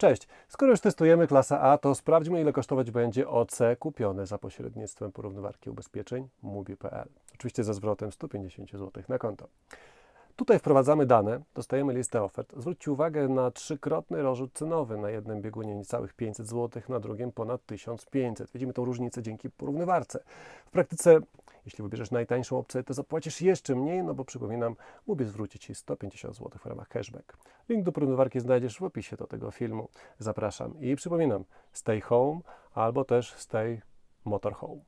Cześć! Skoro już testujemy klasę A, to sprawdźmy ile kosztować będzie OC kupione za pośrednictwem porównywarki ubezpieczeń Mubi.pl. Oczywiście ze zwrotem 150 zł na konto. Tutaj wprowadzamy dane, dostajemy listę ofert. Zwróćcie uwagę na trzykrotny rozrzut cenowy. Na jednym biegunie niecałych 500 zł, na drugim ponad 1500. Widzimy tą różnicę dzięki porównywarce. W praktyce, jeśli wybierzesz najtańszą opcję, to zapłacisz jeszcze mniej, no bo przypominam, Mubi zwróci Ci 150 zł w ramach cashback. Link do porównywarki znajdziesz w opisie do tego filmu. Zapraszam. I przypominam, stay home albo też stay motorhome.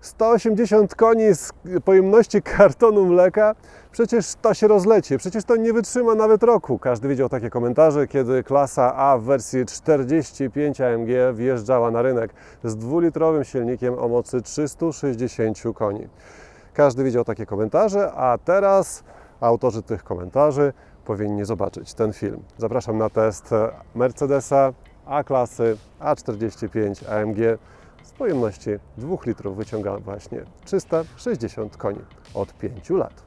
180 koni z pojemności kartonu mleka, przecież to się rozlecie, przecież to nie wytrzyma nawet roku. Każdy widział takie komentarze, kiedy klasa A w wersji 45 AMG wjeżdżała na rynek z dwulitrowym silnikiem o mocy 360 koni. Każdy widział takie komentarze, a teraz autorzy tych komentarzy powinni zobaczyć ten film. Zapraszam na test Mercedesa A-klasy A45 AMG pojemności 2 litrów wyciąga właśnie 360 koni od 5 lat.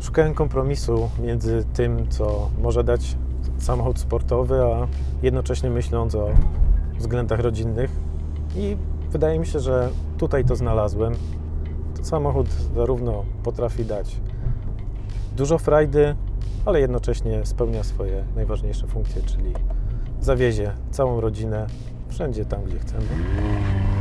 Szukałem kompromisu między tym, co może dać samochód sportowy, a jednocześnie myśląc o względach rodzinnych. I wydaje mi się, że tutaj to znalazłem. Ten samochód zarówno potrafi dać dużo frajdy, ale jednocześnie spełnia swoje najważniejsze funkcje, czyli zawiezie całą rodzinę wszędzie tam, gdzie chcemy. –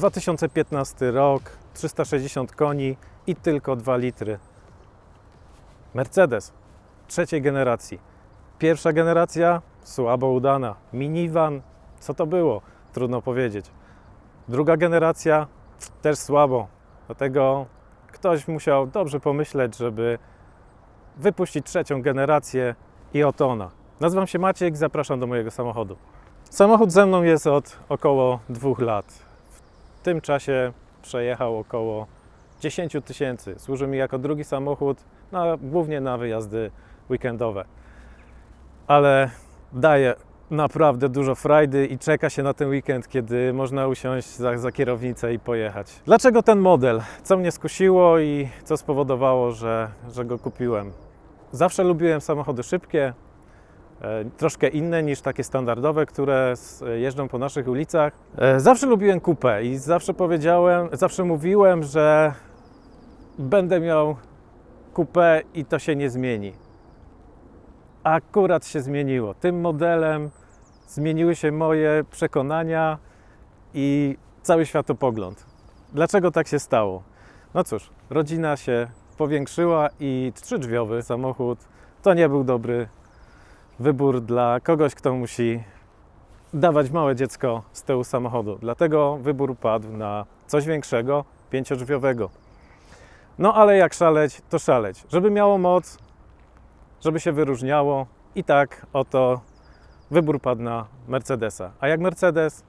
2015 rok, 360 koni i tylko 2 litry. Mercedes trzeciej generacji. Pierwsza generacja słabo udana. Minivan, co to było? Trudno powiedzieć. Druga generacja też słabo. Dlatego ktoś musiał dobrze pomyśleć, żeby wypuścić trzecią generację i oto ona. Nazywam się Maciek, zapraszam do mojego samochodu. Samochód ze mną jest od około dwóch lat. W tym czasie przejechał około 10 tysięcy. Służy mi jako drugi samochód, na, głównie na wyjazdy weekendowe. Ale daje naprawdę dużo frajdy i czeka się na ten weekend, kiedy można usiąść za, za kierownicę i pojechać. Dlaczego ten model? Co mnie skusiło i co spowodowało, że, że go kupiłem? Zawsze lubiłem samochody szybkie, e, troszkę inne niż takie standardowe, które jeżdżą po naszych ulicach. E, Zawsze lubiłem kupę i zawsze powiedziałem, zawsze mówiłem, że będę miał kupę i to się nie zmieni. Akurat się zmieniło. Tym modelem zmieniły się moje przekonania i cały światopogląd. Dlaczego tak się stało? No cóż, rodzina się powiększyła i trzydrzwiowy samochód to nie był dobry wybór dla kogoś, kto musi dawać małe dziecko z tyłu samochodu. Dlatego wybór padł na coś większego, pięciodrzwiowego. No ale jak szaleć, to szaleć. Żeby miało moc, żeby się wyróżniało i tak oto wybór padł na Mercedesa. A jak Mercedes?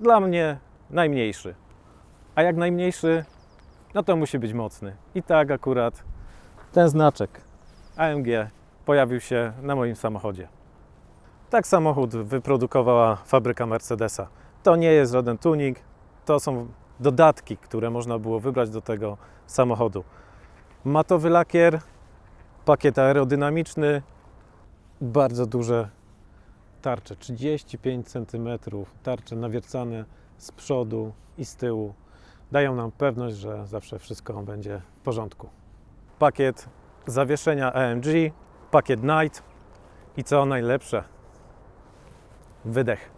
Dla mnie najmniejszy. A jak najmniejszy, no to musi być mocny. I tak akurat ten znaczek AMG pojawił się na moim samochodzie. Tak samochód wyprodukowała fabryka Mercedesa. To nie jest żaden tuning, to są dodatki, które można było wybrać do tego samochodu. Matowy lakier, pakiet aerodynamiczny, bardzo duże tarcze, 35 cm, tarcze nawiercane z przodu i z tyłu. Dają nam pewność, że zawsze wszystko będzie w porządku. Pakiet zawieszenia AMG, pakiet Night i co najlepsze, wydech.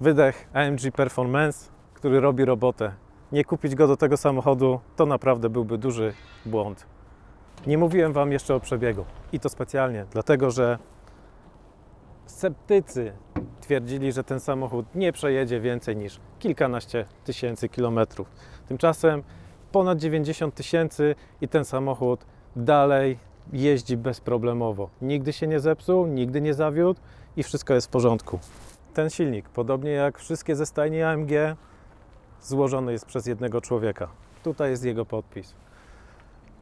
Wydech AMG Performance, który robi robotę. Nie kupić go do tego samochodu to naprawdę byłby duży błąd. Nie mówiłem Wam jeszcze o przebiegu i to specjalnie, dlatego że sceptycy twierdzili, że ten samochód nie przejedzie więcej niż kilkanaście tysięcy kilometrów. Tymczasem ponad 90 tysięcy i ten samochód dalej jeździ bezproblemowo. Nigdy się nie zepsuł, nigdy nie zawiódł i wszystko jest w porządku. ten silnik, podobnie jak wszystkie ze stajni AMG, złożony jest przez jednego człowieka. Tutaj jest jego podpis.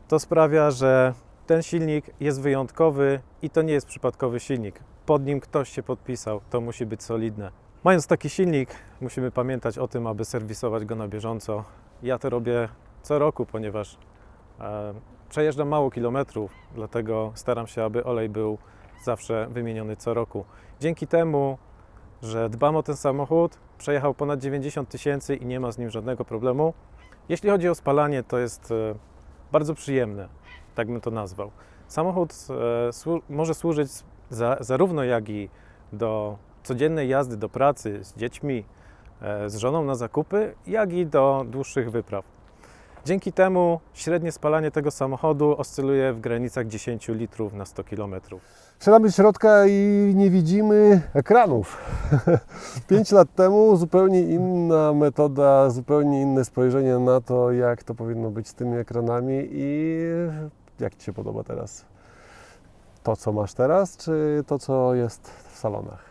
To sprawia, że ten silnik jest wyjątkowy i to nie jest przypadkowy silnik. Pod nim ktoś się podpisał, to musi być solidne. Mając taki silnik, musimy pamiętać o tym, aby serwisować go na bieżąco. Ja to robię co roku, ponieważ e, przejeżdżam mało kilometrów, dlatego staram się, aby olej był zawsze wymieniony co roku. Dzięki temu, że dbam o ten samochód, przejechał ponad 90 tysięcy i nie ma z nim żadnego problemu. Jeśli chodzi o spalanie, to jest e, bardzo przyjemne, tak bym to nazwał. Samochód e, słu- może służyć za, zarówno jak i do codziennej jazdy do pracy z dziećmi, e, z żoną na zakupy, jak i do dłuższych wypraw. Dzięki temu średnie spalanie tego samochodu oscyluje w granicach 10 litrów na 100 km. Do środka i nie widzimy ekranów. Pięć lat temu zupełnie inna metoda, zupełnie inne spojrzenie na to, jak to powinno być z tymi ekranami i jak Ci się podoba teraz? To, co masz teraz, czy to, co jest w salonach?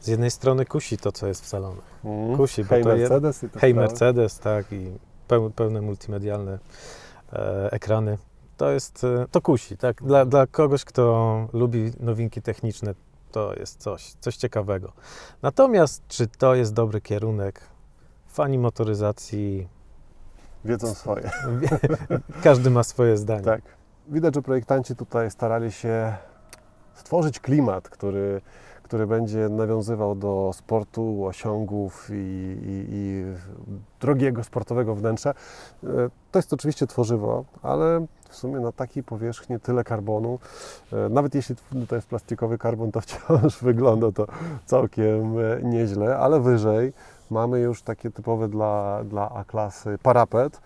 Z jednej strony kusi to, co jest w salonach. Mm. Kusi, bo Hej to Mercedes Hej dalej. Mercedes, tak, i pełne multimedialne e, ekrany. To jest, e, to kusi, tak? Dla, dla kogoś, kto lubi nowinki techniczne, to jest coś, coś ciekawego. Natomiast czy to jest dobry kierunek? Fani motoryzacji, Wiedzą swoje. każdy ma swoje zdanie. Tak. Widać, że projektanci tutaj starali się stworzyć klimat, który, który będzie nawiązywał do sportu, osiągów i, i, i drogiego sportowego wnętrza. E, To jest oczywiście tworzywo, ale w sumie na takiej powierzchni tyle karbonu, e, nawet jeśli to jest plastikowy karbon, to wciąż wygląda to całkiem e, nieźle, ale wyżej mamy już takie typowe dla, dla A-klasy parapet,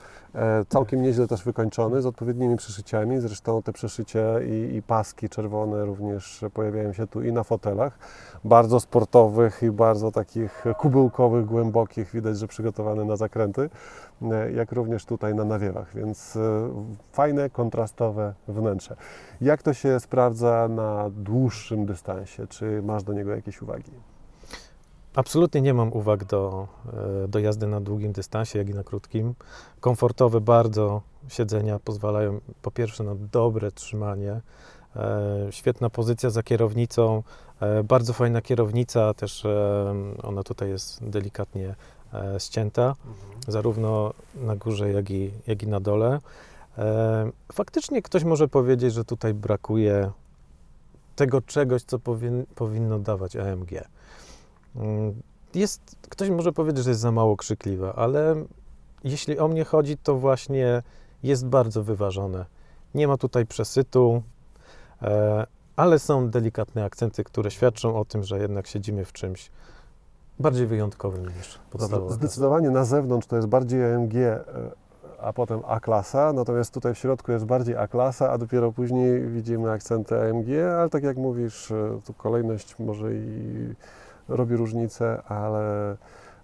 Całkiem nieźle też wykończony, z odpowiednimi przeszyciami. Zresztą te przeszycia i, i paski czerwone również pojawiają się tu i na fotelach. Bardzo sportowych i bardzo takich kubełkowych, głębokich. Widać, że przygotowane na zakręty, e, jak również tutaj na nawiewach. Więc e, fajne, kontrastowe wnętrze. Jak to się sprawdza na dłuższym dystansie? Czy masz do niego jakieś uwagi? Absolutnie nie mam uwag do, e, do jazdy na długim dystansie, jak i na krótkim. Komfortowe bardzo siedzenia pozwalają po pierwsze na dobre trzymanie, e, świetna pozycja za kierownicą, e, bardzo fajna kierownica, też ona tutaj jest delikatnie ścięta, zarówno na górze, jak i, jak i na dole. Faktycznie ktoś może powiedzieć, że tutaj brakuje tego czegoś, co powin, powinno dawać AMG. Jest, ktoś może powiedzieć, że jest za mało krzykliwe, ale jeśli o mnie chodzi, to właśnie jest bardzo wyważone. Nie ma tutaj przesytu, e, ale są delikatne akcenty, które świadczą o tym, że jednak siedzimy w czymś bardziej wyjątkowym niż podstawowe. Zdecydowanie na zewnątrz to jest bardziej AMG, e, a potem A-klasa, natomiast tutaj w środku jest bardziej A-klasa, a dopiero później widzimy akcenty AMG, ale tak jak mówisz, e, tu kolejność może i robi różnicę, ale,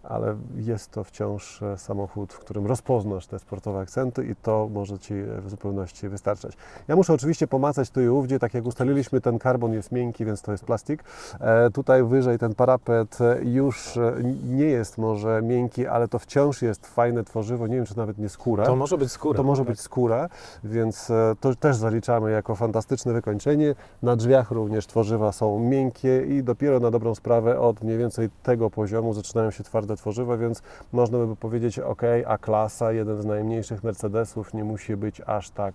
ale jest to wciąż e, samochód, w którym rozpoznasz te sportowe akcenty i to może Ci w zupełności wystarczać. Ja muszę oczywiście pomacać tu i ówdzie, tak jak ustaliliśmy, ten karbon jest miękki, więc to jest plastik. E, Tutaj wyżej ten parapet e, już e, nie jest może miękki, ale to wciąż jest fajne tworzywo, nie wiem czy nawet nie skóra. To może być skóra. To może tak? być skóra, więc e, to też zaliczamy jako fantastyczne wykończenie. Na drzwiach również tworzywa są miękkie i dopiero na dobrą sprawę od mniej więcej tego poziomu zaczynają się twarde tworzywa, więc można by powiedzieć, ok, A-klasa, jeden z najmniejszych Mercedesów, nie musi być aż tak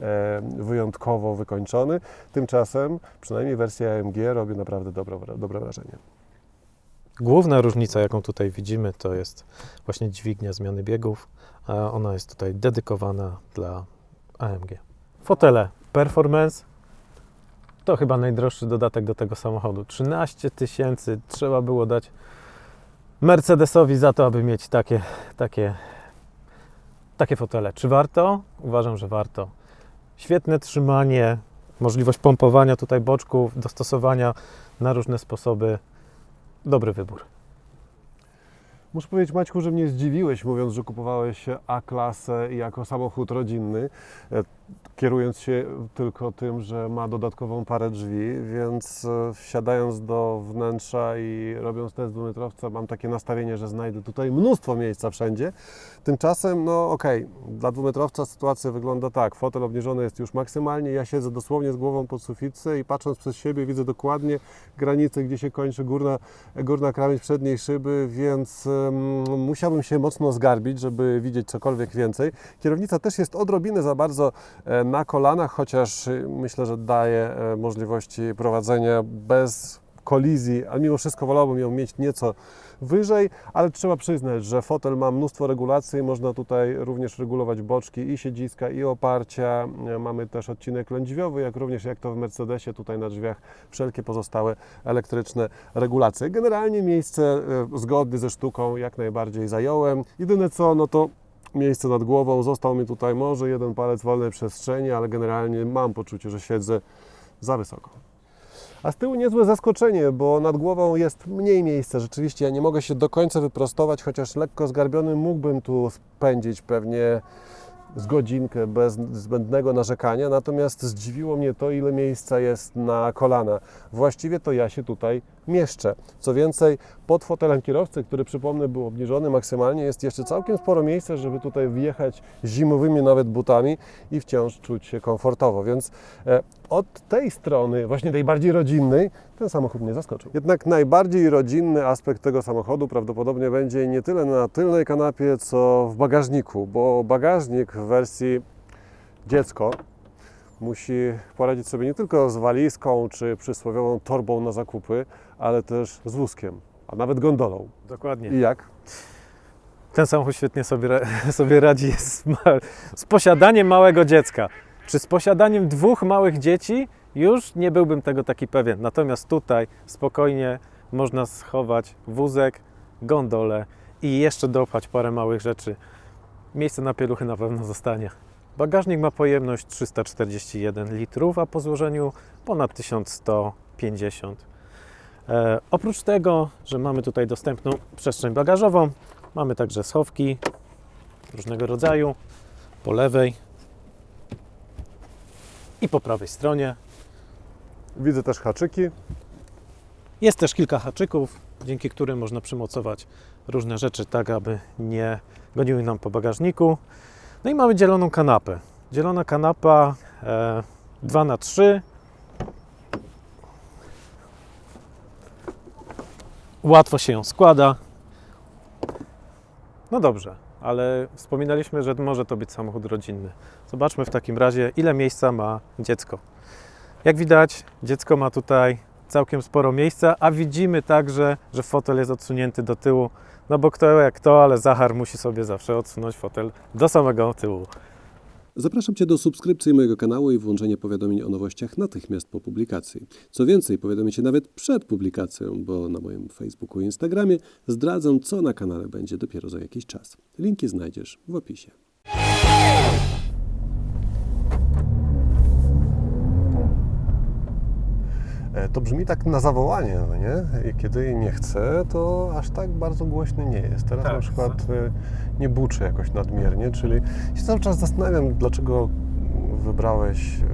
e, wyjątkowo wykończony. Tymczasem przynajmniej wersja AMG robi naprawdę dobre, dobre wrażenie. Główna różnica, jaką tutaj widzimy, to jest właśnie dźwignia zmiany biegów. Ona jest tutaj dedykowana dla AMG. Fotele Performance to chyba najdroższy dodatek do tego samochodu. 13 tysięcy trzeba było dać Mercedesowi za to, aby mieć takie, takie, takie fotele. Czy warto? Uważam, że warto. Świetne trzymanie, możliwość pompowania tutaj boczków, dostosowania na różne sposoby. Dobry wybór. Muszę powiedzieć, Maćku, że mnie zdziwiłeś, mówiąc, że kupowałeś A-klasę jako samochód rodzinny. Kierując się tylko tym, że ma dodatkową parę drzwi, więc e, wsiadając do wnętrza i robiąc test dwumetrowca, mam takie nastawienie, że znajdę tutaj mnóstwo miejsca wszędzie. Tymczasem, no okej, dla dwumetrowca sytuacja wygląda tak, fotel obniżony jest już maksymalnie, ja siedzę dosłownie z głową pod suficę i patrząc przez siebie widzę dokładnie granicę, gdzie się kończy górna, górna krawędź przedniej szyby, więc em, musiałbym się mocno zgarbić, żeby widzieć cokolwiek więcej. Kierownica też jest odrobinę za bardzo na kolanach, chociaż myślę, że daje e, możliwości prowadzenia bez kolizji, ale mimo wszystko wolałbym ją mieć nieco wyżej, ale trzeba przyznać, że fotel ma mnóstwo regulacji, można tutaj również regulować boczki i siedziska i oparcia. E, Mamy też odcinek lędźwiowy, jak również jak to w Mercedesie, tutaj na drzwiach wszelkie pozostałe elektryczne regulacje. Generalnie miejsce e, zgodnie ze sztuką jak najbardziej zająłem. Jedyne co, no to miejsce nad głową, został mi tutaj może jeden palec wolnej przestrzeni, ale generalnie mam poczucie, że siedzę za wysoko. A z tyłu niezłe zaskoczenie, bo nad głową jest mniej miejsca. Rzeczywiście ja nie mogę się do końca wyprostować, chociaż lekko zgarbiony mógłbym tu spędzić pewnie z godzinkę bez zbędnego narzekania. Natomiast zdziwiło mnie to, ile miejsca jest na kolana. Właściwie to ja się tutaj mieszczę. Co więcej, pod fotelem kierowcy, który przypomnę był obniżony maksymalnie, jest jeszcze całkiem sporo miejsca, żeby tutaj wjechać zimowymi nawet butami i wciąż czuć się komfortowo. Więc e, od tej strony, właśnie tej bardziej rodzinnej, ten samochód mnie zaskoczył. Jednak najbardziej rodzinny aspekt tego samochodu prawdopodobnie będzie nie tyle na tylnej kanapie, co w bagażniku, bo bagażnik w wersji dziecko musi poradzić sobie nie tylko z walizką czy przysłowiową torbą na zakupy, ale też z wózkiem, a nawet gondolą. Dokładnie. I jak? Ten samochód świetnie sobie, sobie radzi z, z posiadaniem małego dziecka. Z posiadaniem dwóch małych dzieci już nie byłbym tego taki pewien. Natomiast tutaj spokojnie można schować wózek, gondolę i jeszcze dopchać parę małych rzeczy. Miejsce na pieluchy na pewno zostanie. Bagażnik ma pojemność 341 litrów, a po złożeniu ponad 1150. E, oprócz tego, że mamy tutaj dostępną przestrzeń bagażową, mamy także schowki różnego rodzaju po lewej i po prawej stronie. Widzę też haczyki. Jest też kilka haczyków, dzięki którym można przymocować różne rzeczy tak, aby nie goniły nam po bagażniku. No i mamy dzieloną kanapę. Dzielona kanapa e, 2 na 3 Łatwo się ją składa. No dobrze, ale wspominaliśmy, że może to być samochód rodzinny. Zobaczmy w takim razie, ile miejsca ma dziecko. Jak widać, dziecko ma tutaj całkiem sporo miejsca, a widzimy także, że fotel jest odsunięty do tyłu. No bo kto jak to, ale Zachar musi sobie zawsze odsunąć fotel do samego tyłu. Zapraszam Cię do subskrypcji mojego kanału i włączenia powiadomień o nowościach natychmiast po publikacji. Co więcej, powiadomię Cię nawet przed publikacją, bo na moim Facebooku i Instagramie zdradzam, co na kanale będzie dopiero za jakiś czas. Linki znajdziesz w opisie. To brzmi tak na zawołanie, no nie? I kiedy nie chcę, to aż tak bardzo głośny nie jest. Teraz Tak. na przykład e, nie buczy jakoś nadmiernie, czyli się cały czas zastanawiam, dlaczego wybrałeś e,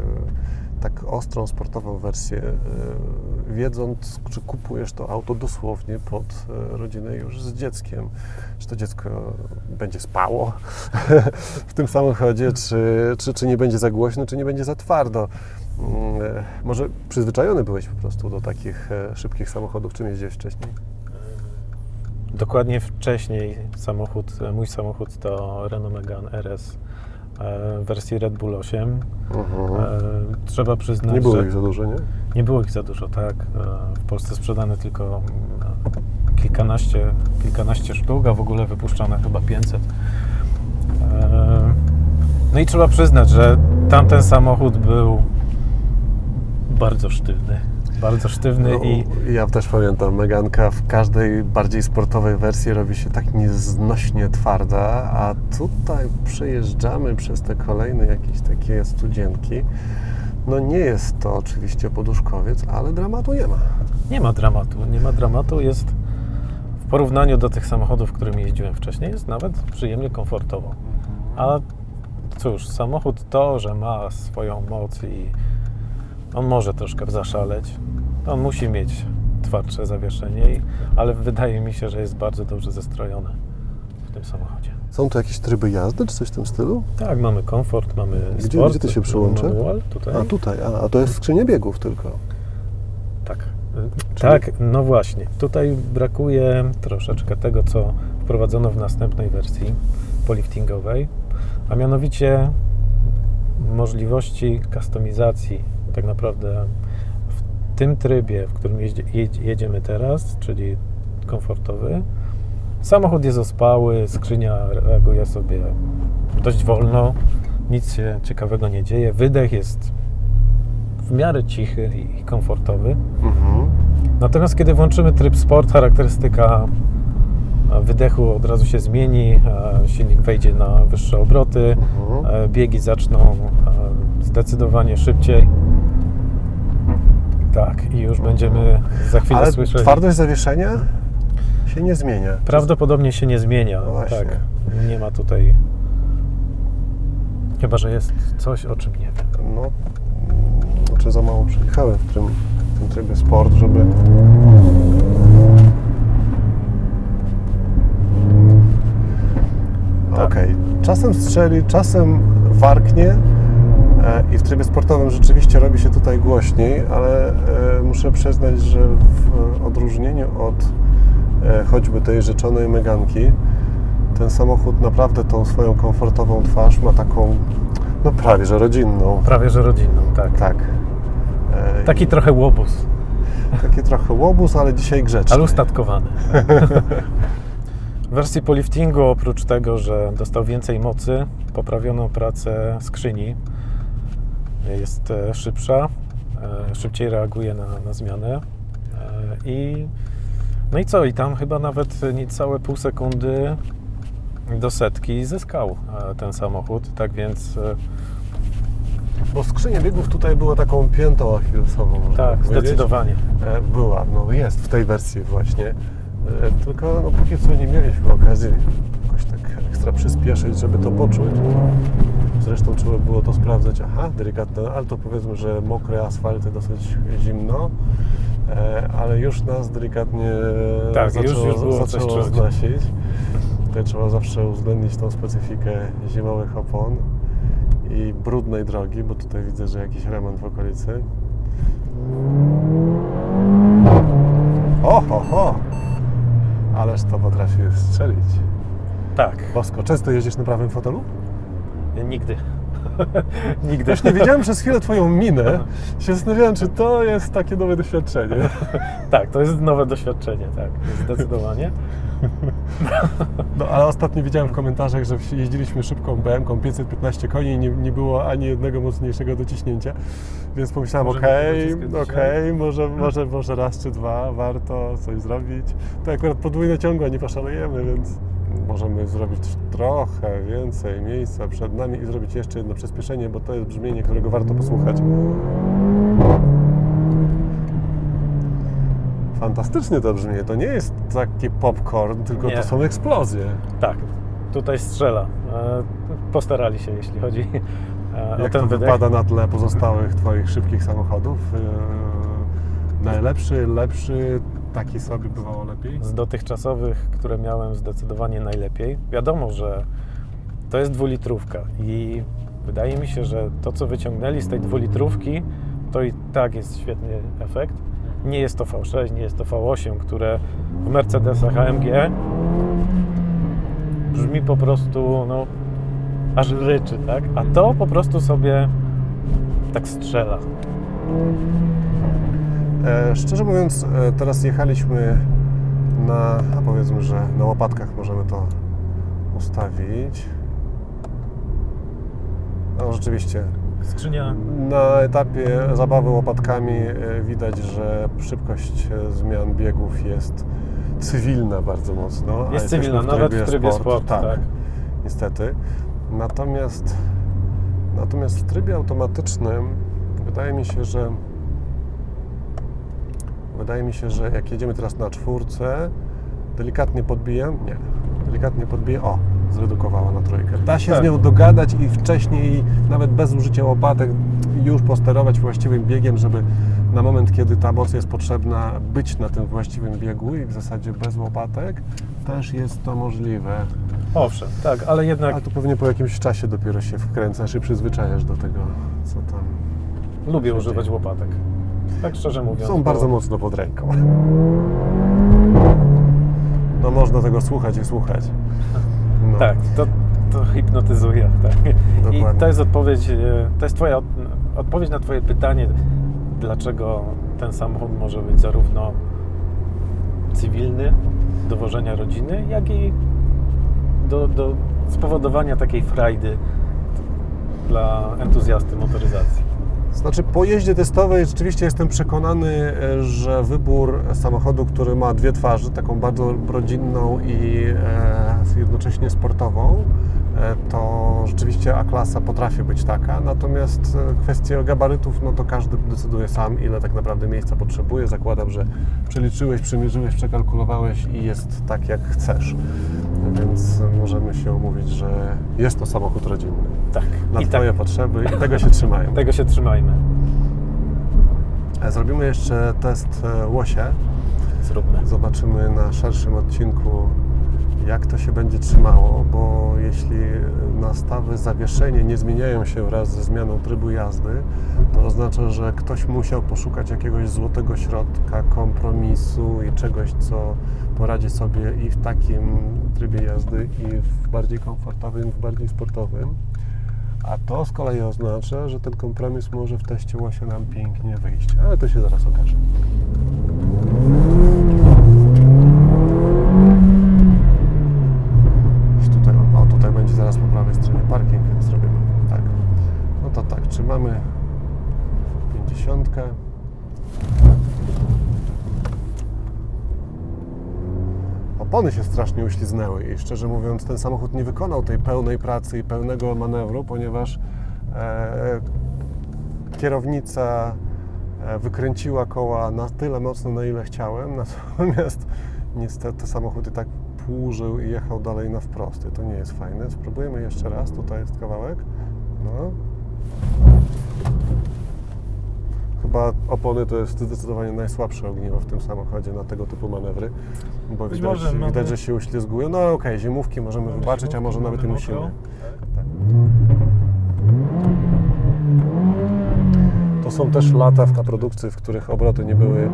tak ostrą, sportową wersję, e, wiedząc, czy kupujesz to auto dosłownie pod e, rodzinę już z dzieckiem. Czy to dziecko będzie spało w tym samochodzie, czy, czy, czy nie będzie za głośno, czy nie będzie za twardo. Mm, e, Może przyzwyczajony byłeś po prostu do takich e, szybkich samochodów, czym jeździłeś wcześniej? Dokładnie wcześniej samochód, mój samochód to Renault Megane RS e, w wersji Red Bull 8. E, Trzeba przyznać, Nie było ich za dużo, nie? nie było ich za dużo, tak. E, W Polsce sprzedane tylko e, kilkanaście, kilkanaście sztuk, a w ogóle wypuszczane chyba 500. E, No i trzeba przyznać, że tamten samochód był bardzo sztywny. Bardzo sztywny No, i Ja też pamiętam, Meganka w każdej bardziej sportowej wersji robi się tak nieznośnie twarda, a tutaj przejeżdżamy przez te kolejne jakieś takie studzienki. No nie jest to oczywiście poduszkowiec, ale dramatu nie ma. Nie ma dramatu, nie ma dramatu, jest w porównaniu do tych samochodów, którymi jeździłem wcześniej, jest nawet przyjemnie komfortowo. A cóż, samochód to, że ma swoją moc i on może troszkę zaszaleć. On musi mieć twardsze zawieszenie, ale wydaje mi się, że jest bardzo dobrze zestrojone w tym samochodzie. Są tu jakieś tryby jazdy, czy coś w tym stylu? Tak, mamy komfort, mamy Gdzie- sport, gdzie to się przyłącza? Manual, tutaj. A tutaj, a, a to jest skrzynia biegów tylko. Tak. Tak, no właśnie. Tutaj brakuje troszeczkę tego, co wprowadzono w następnej wersji poliftingowej, a mianowicie możliwości kustomizacji. Tak naprawdę w tym trybie, w którym jedziemy teraz, czyli komfortowy, samochód jest ospały, skrzynia reaguje sobie dość wolno, nic się ciekawego nie dzieje, wydech jest w miarę cichy i komfortowy. Mhm. Natomiast kiedy włączymy tryb sport, charakterystyka wydechu od razu się zmieni, silnik wejdzie na wyższe obroty, Mhm. biegi zaczną zdecydowanie szybciej. Tak, i już będziemy za chwilę Ale słyszeli. twardość zawieszenia się nie zmienia. Prawdopodobnie się nie zmienia. No właśnie. tak, nie ma tutaj. Chyba, że jest coś, o czym nie wiem. No, mm, znaczy za mało przejechałem w tym, w tym trybie sport, żeby... Tak. Okej, czasem strzeli, czasem warknie i w trybie sportowym rzeczywiście robi się tutaj głośniej, ale e, muszę przyznać, że w odróżnieniu od e, choćby tej rzeczonej Meganki, ten samochód naprawdę tą swoją komfortową twarz ma taką, no prawie że rodzinną. Prawie że rodzinną, tak. Tak. E, Taki trochę łobuz, Taki trochę łobuz, ale dzisiaj grzeczny. ale ustatkowany. W wersji poliftingu oprócz tego, że dostał więcej mocy, poprawiono pracę skrzyni. Jest e, szybsza, e, szybciej reaguje na, na zmianę. E, I, no i co? I tam chyba nawet niecałe pół sekundy do setki zyskał ten samochód. Tak więc Bo skrzynia biegów tutaj była taką piętą achillesową, tak, powiedzieć. zdecydowanie. Była, no jest w tej wersji właśnie. Tylko no, póki co nie mieliśmy okazji ekstra przyspieszyć, żeby to poczuć. Zresztą trzeba było to sprawdzać. Aha, delikatne, ale to powiedzmy, że mokre asfalty, dosyć zimno. E, Ale już nas delikatnie Tak, już- zaczęło, już coś zaczęło znosić. Tutaj trzeba zawsze uwzględnić tą specyfikę zimowych opon i brudnej drogi, bo tutaj widzę, że jakiś remont w okolicy. O, ho, ho! Ależ to potrafi strzelić. Tak, Bosko, często jeździsz na prawym fotelu? nigdy. nigdy. Właśnie widziałem przez chwilę Twoją minę. Się zastanawiałem, czy to jest takie nowe doświadczenie. Tak, to jest nowe doświadczenie, tak, zdecydowanie. No, ale ostatnio widziałem w komentarzach, że jeździliśmy szybką BM-ką 515 koni i nie, nie było ani jednego mocniejszego dociśnięcia. Więc pomyślałem, okej, nie dociskać okej, może, może, może raz czy dwa warto coś zrobić. To akurat podwójne ciągłe, nie poszalejemy, więc możemy zrobić trochę więcej miejsca przed nami i zrobić jeszcze jedno przyspieszenie, bo to jest brzmienie, którego warto posłuchać. Fantastycznie to brzmi. To nie jest taki popcorn, tylko Nie. to są eksplozje. Tak, tutaj strzela. E, Postarali się, jeśli chodzi e, o Jak ten to wydech. wypada na tle pozostałych Twoich szybkich samochodów? Yy, najlepszy, lepszy, taki sobie bywało lepiej? Z dotychczasowych, które miałem zdecydowanie najlepiej. Wiadomo, że to jest dwulitrówka i wydaje mi się, że to, co wyciągnęli z tej dwulitrówki, to i tak jest świetny efekt. Nie jest to V6, nie jest to V8, które w Mercedesach AMG brzmi po prostu, no, aż ryczy, tak? A to po prostu sobie tak strzela. E, szczerze mówiąc, e, teraz jechaliśmy na, powiedzmy, że na łopatkach możemy to ustawić. No rzeczywiście, Skrzynia na etapie zabawy łopatkami e, widać, że szybkość zmian biegów jest cywilna bardzo mocno. jest cywilna, nawet w trybie sport, tak. niestety. Natomiast, natomiast w trybie automatycznym wydaje mi się, że wydaje mi się, że jak jedziemy teraz na czwórce, delikatnie podbiję, nie, delikatnie podbiję, o, zredukowała na trójkę. Da się Tak. z nią dogadać i wcześniej, nawet bez użycia łopatek, już posterować właściwym biegiem, żeby na moment, kiedy ta moc jest potrzebna, być na tym właściwym biegu i w zasadzie bez łopatek też jest to możliwe. Owszem, tak, ale jednak Ale to pewnie po jakimś czasie dopiero się wkręcasz i przyzwyczajasz do tego, co tam. lubię używać dzieje. łopatek. Tak szczerze mówiąc. Są bo- bardzo mocno pod ręką. No można tego słuchać i słuchać. No. Tak, to, to hipnotyzuje. Tak. I to jest odpowiedź, e, to jest twoja od- odpowiedź na Twoje pytanie, dlaczego ten samochód może być zarówno cywilny, do wożenia rodziny, jak i do, do spowodowania takiej frajdy dla entuzjasty motoryzacji. Znaczy po jeździe testowej rzeczywiście jestem przekonany, e, że wybór samochodu, który ma dwie twarze, taką bardzo rodzinną i jednocześnie sportową, e, to rzeczywiście A-klasa potrafi być taka. Natomiast e, kwestie gabarytów, no to każdy decyduje sam, ile tak naprawdę miejsca potrzebuje. Zakładam, że przeliczyłeś, przymierzyłeś, przekalkulowałeś i jest tak, jak chcesz. Więc możemy się umówić, że jest to samochód rodzinny. Tak. Na I Twoje tak, potrzeby i tego się trzymają. tego się trzymajmy. E, Zrobimy jeszcze test łosie. Zróbmy. Zobaczymy na szerszym odcinku, jak to się będzie trzymało, bo jeśli nastawy zawieszenie nie zmieniają się wraz ze zmianą trybu jazdy, to oznacza, że ktoś musiał poszukać jakiegoś złotego środka, kompromisu i czegoś, co poradzi sobie i w takim trybie jazdy, i w bardziej komfortowym, w bardziej sportowym. A to z kolei oznacza, że ten kompromis może w teście łosia nam pięknie wyjść, ale to się zaraz okaże. Gdzieś tutaj, o tutaj będzie zaraz po prawej stronie parking, więc zrobimy tak. No to tak, trzymamy 50. Opony się strasznie uśliznęły i szczerze mówiąc ten samochód nie wykonał tej pełnej pracy i pełnego manewru, ponieważ e, kierownica e, wykręciła koła na tyle mocno, na ile chciałem, natomiast niestety samochód i tak płużył i jechał dalej na wprost. I to nie jest fajne. Spróbujemy jeszcze raz. Tutaj jest kawałek. No. Chyba opony to jest zdecydowanie najsłabsze ogniwo w tym samochodzie na tego typu manewry, bo Być widać, może mamy- widać że się uślizgują. No okej, zimówki możemy wybaczyć, a może nawet i Mamy musimy. mokro. Tak. To są też lata w produkcji, w których obroty nie były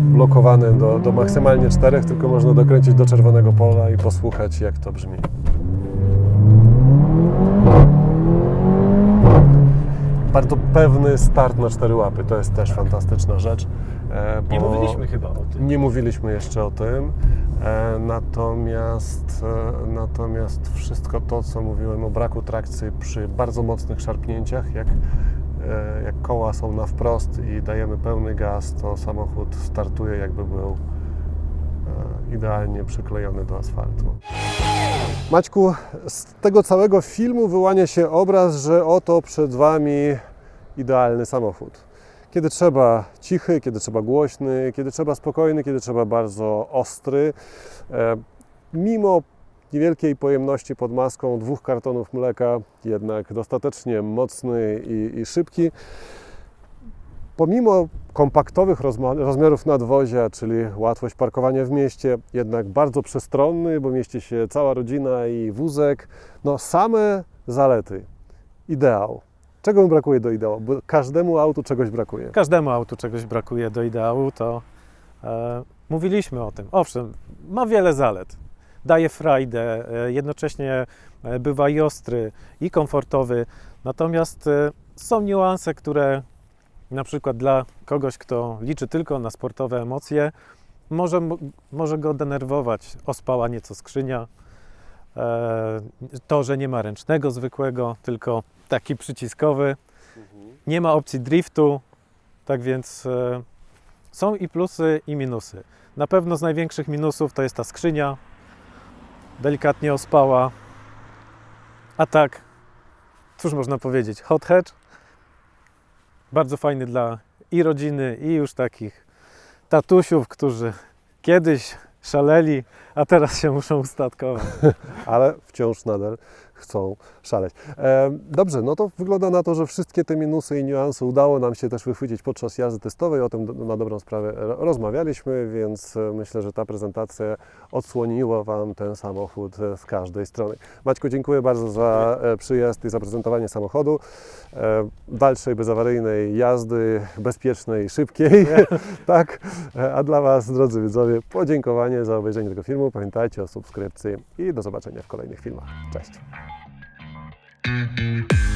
blokowane do, do maksymalnie czterech, tylko można dokręcić do czerwonego pola i posłuchać, jak to brzmi. Bardzo pewny start na cztery łapy, to jest też fantastyczna rzecz. e, Nie mówiliśmy chyba o tym. nie mówiliśmy jeszcze o tym, e, natomiast, e, natomiast wszystko to, co mówiłem o braku trakcji przy bardzo mocnych szarpnięciach, jak, jak koła są na wprost i dajemy pełny gaz, to samochód startuje jakby był idealnie przyklejony do asfaltu. Maćku, z tego całego filmu wyłania się obraz, że oto przed Wami idealny samochód. Kiedy trzeba cichy, kiedy trzeba głośny, kiedy trzeba spokojny, kiedy trzeba bardzo ostry. E, mimo niewielkiej pojemności pod maską dwóch kartonów mleka, jednak dostatecznie mocny i, i szybki. Pomimo kompaktowych rozmiarów nadwozia, czyli łatwość parkowania w mieście, jednak bardzo przestronny, bo mieści się cała rodzina i wózek. No same zalety. Ideał. Czego mi brakuje do ideału? Bo każdemu autu czegoś brakuje. Każdemu autu czegoś brakuje do ideału, to e, mówiliśmy o tym. Owszem, ma wiele zalet. Daje frajdę, e, jednocześnie e, bywa i ostry, i komfortowy. Natomiast e, są niuanse, które na przykład dla kogoś, kto liczy tylko na sportowe emocje, może, może go denerwować. Ospała nieco skrzynia, e, to, że nie ma ręcznego zwykłego, tylko taki przyciskowy. Nie ma opcji driftu, tak więc e, są i plusy, i minusy. Na pewno z największych minusów to jest ta skrzynia, delikatnie ospała. A tak, cóż można powiedzieć, hot hatch, bardzo fajny dla i rodziny, i już takich tatusiów, którzy kiedyś szaleli, a teraz się muszą ustatkować. ale wciąż nadal chcą szaleć. E, dobrze, no to wygląda na to, że wszystkie te minusy i niuanse udało nam się też wychwycić podczas jazdy testowej. O tym na dobrą sprawę ro- rozmawialiśmy, więc e, myślę, że ta prezentacja odsłoniła Wam ten samochód e, z każdej strony. Maćku, dziękuję bardzo za e, przyjazd i zaprezentowanie samochodu. E, dalszej bezawaryjnej jazdy, bezpiecznej, szybkiej. tak. E, A dla Was, drodzy widzowie, podziękowanie za obejrzenie tego filmu. Pamiętajcie o subskrypcji i do zobaczenia w kolejnych filmach. Cześć. Música